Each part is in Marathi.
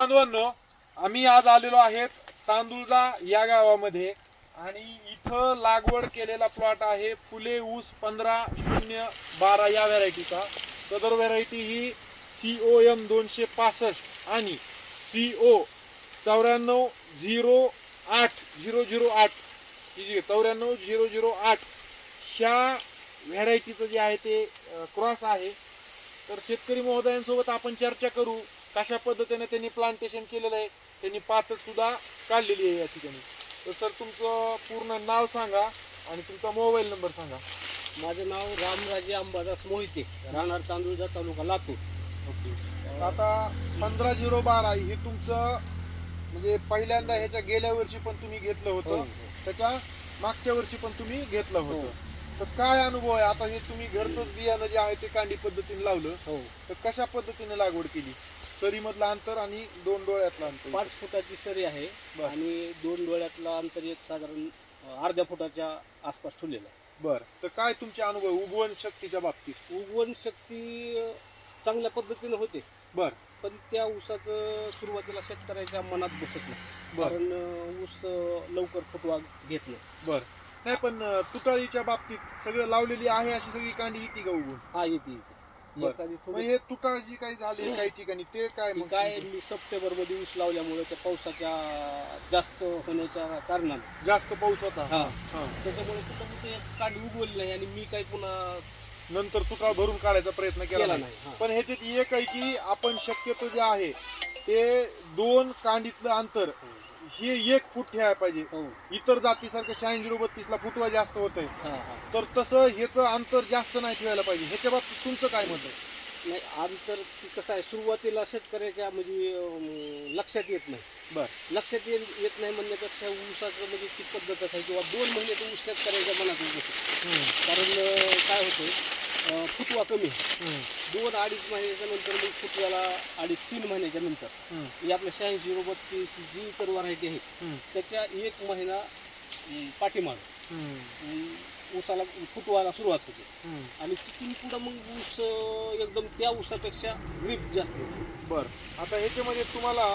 बांधवांनो आम्ही आज आलेलो आहेत तांदुळजा या गावामध्ये. आणि इथं लागवड केलेला प्लॉट आहे फुले ऊस पंधरा शून्य बारा या व्हरायटीचा सदर व्हरायटी ही सी ओ एम दोनशे पासष्ट आणि सी ओ चौऱ्याण्णव झिरो आठ झिरो झिरो आठ. ही जी चौऱ्याण्णव झिरो झिरो आठ ह्या व्हरायटीचं जे आहे ते क्रॉस आहे. तर शेतकरी महोदयांसोबत आपण चर्चा करू. कशा पद्धतीने त्यांनी प्लांटेशन केलेलं आहे त्यांनी पाचट सुद्धा काढलेली आहे या ठिकाणी. तर सर तुमचं पूर्ण नाव सांगा आणि तुमचा मोबाईल नंबर सांगा. माझं नाव रामराजे अंबादास मोहिते राहणार तांदूळजा तालुका लातूर. ओके. आता पंधरा झिरो बारा हे तुमचं म्हणजे पहिल्यांदा ह्याच्या गेल्या वर्षी पण तुम्ही घेतलं हो, होतं त्याच्या मागच्या वर्षी पण तुम्ही घेतलं हो. होतं तर काय अनुभव आहे? आता हे तुम्ही घरचंच बियाणं जे आहे ते कांडी पद्धतीने लावलं. हो. तर कशा पद्धतीने लागवड केली? सरीमधलं अंतर आणि दोन डोळ्यातलं अंतर पाच फुटाची सरी आहे बर. आणि दोन डोळ्यातला अंतर एक साधारण अं, अर्ध्या फुटाच्या आसपास ठेवलेलं आहे. बर. तर काय तुमचे अनुभव उगवण शक्तीच्या बाबतीत? उगवण शक्ती अं, चांगल्या पद्धतीने होते. बर. पण त्या ऊसाचं सुरुवातीला शेतकऱ्याच्या मनात बसत नाही. बर. कारण अं, ऊस अं, लवकर फुटवा घेत नाही. बर. नाही पण अं, तुटाळीच्या बाबतीत सगळं लावलेली आहे अशी सगळी कांडी येते का उगवून? हा येते येते. एखादी मग थोडी हे तुटाळ जी काही झाली काही ठिकाणी? ते काय ती मग काय मी सप्टेंबरमध्ये ऊस लावल्यामुळे त्या पावसाच्या जास्त होण्याच्या कारणाने. जास्त पाऊस होता? हा. हा. त्याच्यामुळे कुठं कुठे कांडी उगवली नाही आणि मी काही पुन्हा नंतर तुटाळ भरून काढायचा प्रयत्न केला केला नाही. नाही हा. पण ह्याच्यात एक आहे की आपण शक्यतो जे आहे ते दोन कांडीतलं अंतर हे एक फूट ठेवायला पाहिजे. हो. इतर जातीसारखं शहाऐंशी झिरो बत्तीसला फुटवा जास्त होत आहे हा हा. तर तसं ह्याचं अंतर जास्त नाही ठेवायला पाहिजे. ह्याच्या बाबतीत तुमचं काय मत आहे? नाही अंतर ती कसं आहे? सुरुवातीला शेतकऱ्याच्या म्हणजे अं, लक्षात येत नाही. बर. लक्षात येत येत नाही म्हणण्यापेक्षा ऊसाचं म्हणजे ती पद्धतच आहे. किंवा दोन महिने तर ऊस शेतकऱ्याच्या मनात येत होते कारण अं, काय होतं अं, फुटवा कमी दोन अडीच महिन्याच्या नंतर मग फुटव्याला अडीच तीन महिन्याच्या नंतर. म्हणजे आपल्या शहाऐंशी बत्तीस जी इतर व्हरायटी आहे त्याच्या एक महिना अं, पाठीमाग. अं, ऊसाला फुटवायला सुरुवात होते. आणि तिथून पुढं मग ऊस अं, एकदम त्या ऊसापेक्षा ग्रीप जास्त येते बर. आता ह्याच्यामध्ये तुम्हाला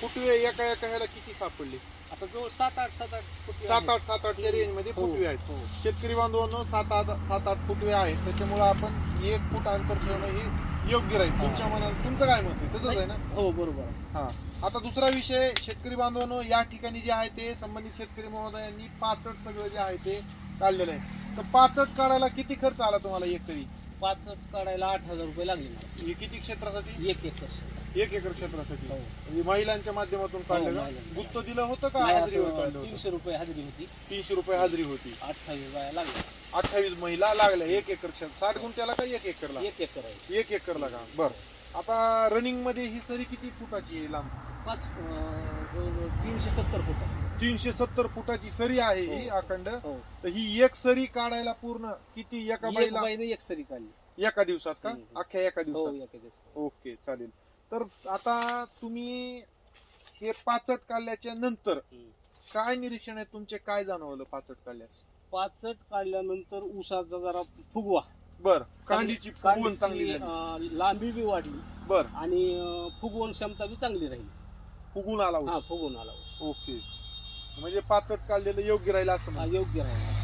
फुटवे एका एका ह्याला किती सापडले आता जवळ सात आठ सात आठ फुटवे सात. आठ सात आठच्या रेंजमध्ये हो, फुटवे आहेत. हो. शेतकरी बांधवांनो सात आठ सात आठ फुटवे आहेत. त्याच्यामुळे आपण एक फूट अंतर ठेवणं हे योग्य राहील. हा. तुमच्या मनात तुमचं काय मत आहे? तसंच आहे ना? हो बरोबर आहे. हा. आता दुसरा विषय शेतकरी बांधवांनो या ठिकाणी जे आहे ते संबंधित शेतकरी महोदयांनी पाचट सगळं जे आहे ते काढलेलं आहे. तर पाचट काढायला किती खर्च आला तुम्हाला एक तरी? पाच काढायला आठ हजार रुपये लागले मला. हे किती क्षेत्रासाठी? एक एकर. एक एकर क्षेत्रासाठी. म्हणजे महिलांच्या माध्यमातून काढलं का? महिलांच्या. गुत्त दिलं होतं का नाही, हाजरीवर असं काढलं होतं? तीनशे रुपये हजेरी होती. तीनशे रुपये हाजरी होती. अठ्ठावीस बाया लागल्या. अठ्ठावीस महिला लागल्या एक एकर क्षेत्र. साठ गुंठ्याला का एक एकरला? एक एकर आहे. एक एकरला का? बर. आता रनिंगमध्ये ही सरी किती फुटाची आहे लांब? पाच अं, जवळजवळ तीनशे सत्तर फुट आहे. तीनशे सत्तर फुटाची सरी आहे ही हो. अखंड. हो. तर ही एक सरी काढायला पूर्ण किती एका एक बाईला बाईने एक सरी काढली. एका दिवसात का? हम्म. अख्ख्या एका हो दिवसात. एका दिवसात. ओके चालेल. तर आता तुम्ही हे पाचट काढल्याच्या नंतर हम्म. काय निरीक्षण आहे? तुमचे काय जाणवलं पाचट काढल्यास? पाचट काढल्यानंतर ऊसाचा जरा फुगवा. बर. कांडीची फुगवण चांगली कांडीची, झाली. अं, लांबी बी वाढली. बर. आणि अं, फुगवण क्षमता बी चांगली राहिली. फुगून आला हा ऊस. फुगवून आला ऊस. ओके. म्हणजे पाचट काढलेलं योग्य राहील असं हा. योग्य राहिला.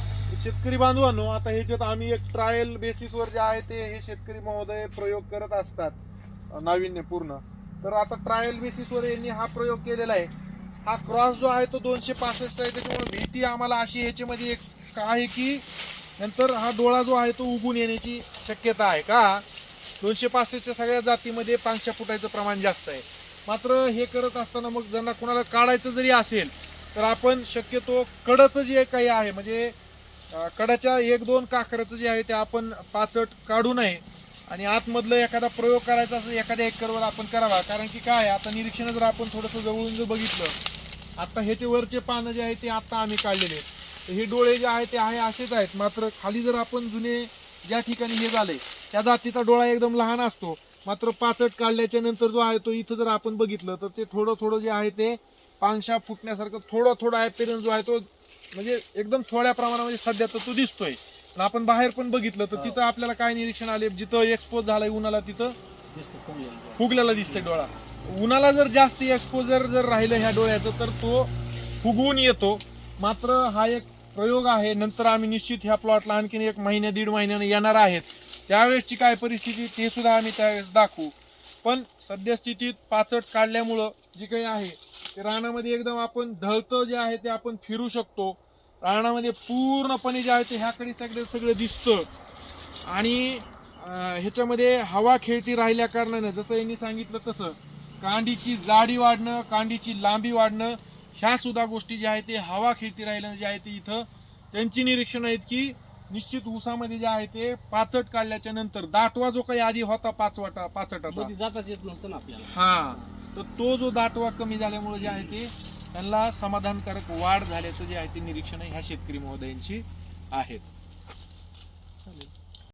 शेतकरी बांधवांनो आता ह्याच्यात आम्ही एक ट्रायल बेसिसवर जे आहे ते हे शेतकरी महोदय प्रयोग करत असतात. नाविन्यपूर्ण. तर आता ट्रायल बेसिसवर यांनी हा प्रयोग केलेला आहे. हा क्रॉस जो आहे तो दोनशे पासष्ट आहे. त्याच्यामुळे भीती आम्हाला अशी ह्याच्यामध्ये एक आहे की नंतर हा डोळा जो आहे तो उगून येण्याची शक्यता आहे का? दोनशे पासष्टच्या सगळ्या जातीमध्ये पाचशे फुटायचं प्रमाण जास्त आहे. मात्र हे करत असताना मग ज्यांना कोणाला काढायचं जरी असेल तर आपण शक्यतो कडचं जे काही आहे म्हणजे कडाच्या एक दोन काकराचं जे आहे ते आपण पाचट काढू नये. आणि आतमधलं एखादा प्रयोग करायचा असेल एखाद्या एकरवर आपण करावा. कारण की काय आता निरीक्षण जर आपण थोडंसं जवळून जर बघितलं आता ह्याचे वरचे पानं जे आहे ते आत्ता आम्ही काढलेले आहेत. तर हे डोळे जे आहे ते आहे असेच आहेत. मात्र खाली जर आपण जुने ज्या ठिकाणी हे झाले त्या जातीचा डोळा एकदम लहान असतो. मात्र पाचट काढल्याच्या नंतर जो आहे तो इथं जर आपण बघितलं तर ते थोडं थोडं जे आहे ते पानशा फुटण्यासारखं थोडं थोडं ॲपेरन्स जो आहे तो म्हणजे एकदम थोड्या प्रमाणामध्ये सध्या तर तो दिसतोय. पण आपण बाहेर पण बघितलं तर. तिथं आपल्याला काय निरीक्षण आले? जिथं एक्सपोज झालाय उन्हाला तिथं? फुगलेलं. दिसतोय डोळा. उन्हाला जर जास्त एक्सपोजर जर राहिलं ह्या डोळ्याचं तर तो फुगवून येतो. मात्र हा एक प्रयोग आहे. नंतर आम्ही निश्चित ह्या प्लॉटला आणखीन एक महिन्या दीड महिन्याने येणार आहेत. त्यावेळेसची काय परिस्थिती ते सुद्धा आम्ही त्यावेळेस दाखवू. पण सद्यस्थितीत पाचट काढल्यामुळं जे काही आहे ते रानामध्ये एकदम आपण ढळतं जे आहे ते आपण फिरू शकतो. रानामध्ये पूर्णपणे जे आहे ते ह्याकडे त्याकडे सगळं दिसतं. आणि ह्याच्यामध्ये हवा खेळती राहिल्या कारणानं जसं यांनी सांगितलं तसं कांडीची जाडी वाढणं कांडीची लांबी वाढणं ह्या सुद्धा गोष्टी ज्या आहेत ते हवा खेळती राहिल्यानं जे आहे ते इथं त्यांची निरीक्षण आहेत की निश्चित ऊसामध्ये जे आहे ते पाचट काढल्याच्या नंतर दाटवा जो काही आधी होता पाचवाटा पाचटाचा. जाताच येत नव्हतं ना आपल्याला. हा. तर तो जो दाटवा कमी झाल्यामुळे जे आहे ते त्यांना समाधानकारक वाढ झाल्याचं जे आहे ते निरीक्षण ह्या शेतकरी महोदयांची आहेत.